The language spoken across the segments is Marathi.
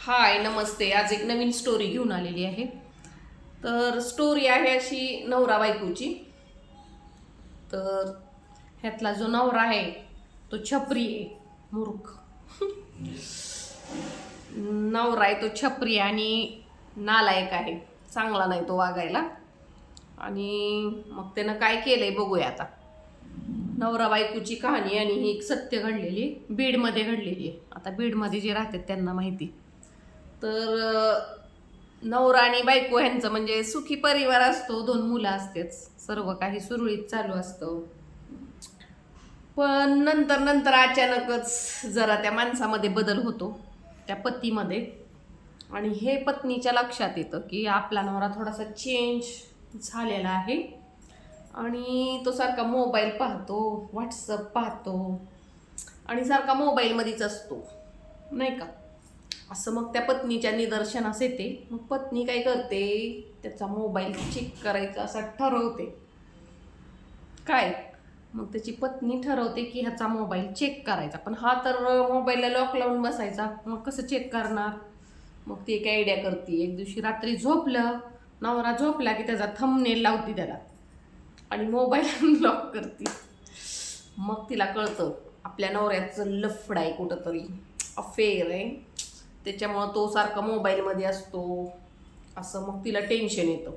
हाय नमस्ते. आज एक नवीन स्टोरी घेऊन आलेली आहे. तर स्टोरी आहे अशी नवरा बायकोची. तर ह्यातला जो नवरा आहे तो छपरी आहे मूर्ख. नवरा आहे तो छपरी आणि नालायक आहे. चांगला नाही तो वागायला. आणि मग त्यानं काय केलंय बघूया आता. नवरा बायकोची कहाणी आणि ही एक सत्य घडलेली आहे. बीडमध्ये घडलेली आहे. आता बीडमध्ये जे राहतात त्यांना माहिती. तर नवरा आणि बायको ह्यांचं म्हणजे सुखी परिवार असतो दोन मुलं असतेच. सर्व काही सुरळीत चालू असतं. पण नंतर नंतर अचानकच जरा त्या माणसामध्ये बदल होतो त्या पतीमध्ये. आणि हे पत्नीच्या लक्षात येतं की आपला नवरा थोडासा चेंज झालेला आहे. आणि तो सारखा मोबाईल पाहतो व्हॉट्सअप पाहतो. आणि सारखा मोबाईलमध्येच असतो. नाही का? असं मग त्या पत्नीच्या निदर्शनास येते. मग पत्नी काय करते? त्याचा मोबाईल चेक करायचा असा ठरवते. काय? मग त्याची पत्नी ठरवते की ह्याचा मोबाईल चेक करायचा. पण हा तर मोबाईलला लॉक लावून बसायचा. मग कसं चेक करणार? मग ती एक आयडिया करते. एक दिवशी रात्री झोपलं. नवरा झोपला की त्याचा थंबनेल लावते त्याला. आणि मोबाईल लॉक करते. मग तिला कळतं. आपल्या नवऱ्याचं लफड आहे कुठंतरी. अफेअर आहे. त्याच्यामुळं तो सारखा मोबाईलमध्ये असतो. असं मग तिला टेन्शन येतं.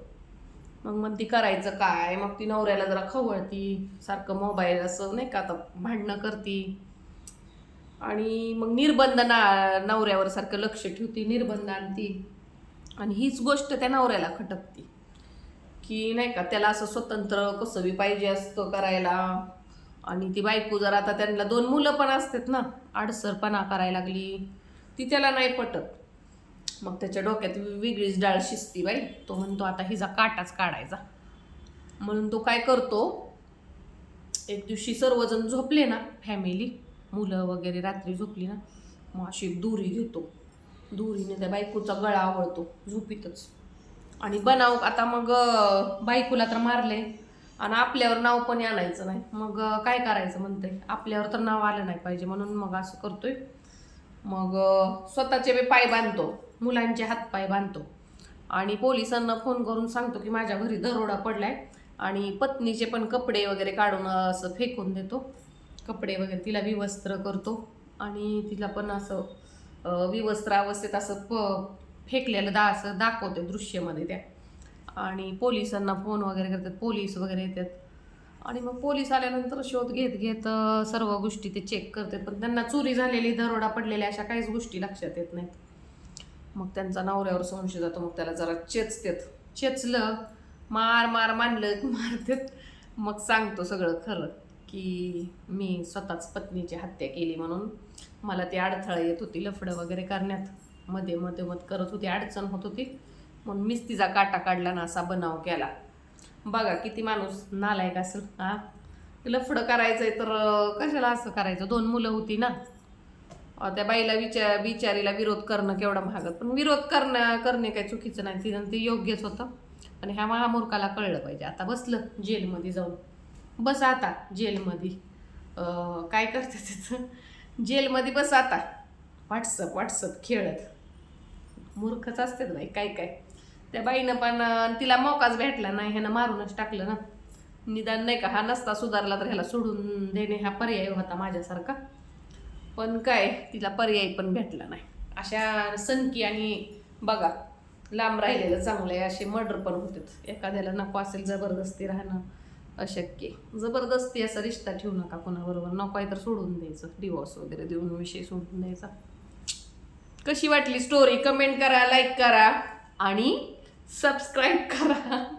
मग मग ती करायचं काय? मग ती नवऱ्याला जरा खवळती सारखं मोबाईल असं नाही का आता भांडणं करती. आणि मग निर्बंध ना नवऱ्यावर सारखं लक्ष ठेवती निर्बंध आणती. आणि हीच गोष्ट त्या नवऱ्याला खटकती. की नाही का त्याला असं स्वतंत्र कसं बी पाहिजे असतं करायला. आणि ती बायको जर आता त्यांना दोन मुलं पण असतात ना आडसरपणा करायला लागली. ती त्याला नाही पटत. मग त्याच्या डोक्यात वेगळीच डाळ शिजती बाई. तो म्हणतो आता हिचा काटाच काढायचा. म्हणून तो काय करतो एक दिवशी सर्वजण झोपले ना फॅमिली मुलं वगैरे रात्री झोपली ना मग अशी दुरी घेतो. दुरीने त्या बायकोचा गळा आवळतो झोपीतच. आणि बनाव आता मग बायकोला तर मारले आणि आपल्यावर नाव पण आणायचं नाही. मग काय करायचं म्हणते आपल्यावर तर नाव आलं नाही पाहिजे म्हणून मग असं करतोय. मग स्वतःचे मी पाय बांधतो मुलांचे हात पाय बांधतो. आणि पोलिसांना फोन करून सांगतो की माझ्या घरी दरोडा पडलाय आणि पत्नीचे पण कपडे वगैरे काढून असं फेकून देतो. कपडे वगैरे तिला विवस्त्र करतो आणि तिला पण असं विवस्त्र अवस्थेत असं प फेकलेलं दा असं दाखवते दृश्यमध्ये त्या. आणि पोलिसांना फोन वगैरे करतात पोलीस वगैरे येतात. आणि मग पोलीस आल्यानंतर शोध घेत घेत सर्व गोष्टी ते चेक करतात. पण त्यांना चोरी झालेली दरोडा पडलेल्या अशा काहीच गोष्टी लक्षात येत नाहीत. मग त्यांचा नवऱ्यावर संशय जातो मग त्याला जरा चेचतेत. चेचलं मार मार मानलं मारतेत. मग सांगतो सगळं खरं की मी स्वतःच पत्नीची हत्या केली म्हणून मला ती अडथळा येत होती लफडं वगैरे करण्यात. मध्ये मध्ये मत करत होती अडचण होत होती. म्हणून मीच तिचा काटा काढला ना असा बनाव केला. बघा किती माणूस नालायक असेल हा? लफडं करायचंय तर कशाला असं करायचं? दोन मुलं होती ना. त्या बाईला विचार विचारीला विरोध करणं केवढं महागत. पण विरोध करणं करणे काही चुकीचं नाही. तिथं ते योग्यच होतं. आणि ह्या महामूर्खाला कळलं पाहिजे. आता बसलं जेलमध्ये जाऊन. बस आता जेलमध्ये. काय करते त्याचं जेलमध्ये बस आता. व्हॉट्सअप व्हॉट्सअप खेळत. मूर्खच असते बाई काय काय? त्या बाईनं पण तिला मोकाच भेटला नाही ह्यानं मारूनच टाकलं ना. निदान नाही का हा नसता सुधारला तर ह्याला सोडून देणे हा पर्याय होता माझ्यासारखा. पण काय तिला पर्याय पण भेटला नाही. अशा सनकी आणि बघा लांब राहिलेलं चांगलं आहे असे मर्डर पण होतात. एखाद्याला नको असेल जबरदस्ती राहणं अशक्य. जबरदस्ती असा रिश्ता ठेवू नका कोणाबरोबर. नको आहे तर सोडून द्यायचं. डिवॉर्स वगैरे देऊन विषय सोडून द्यायचा. कशी वाटली स्टोरी कमेंट करा लाईक करा. आणि सबस्क्राईब करा.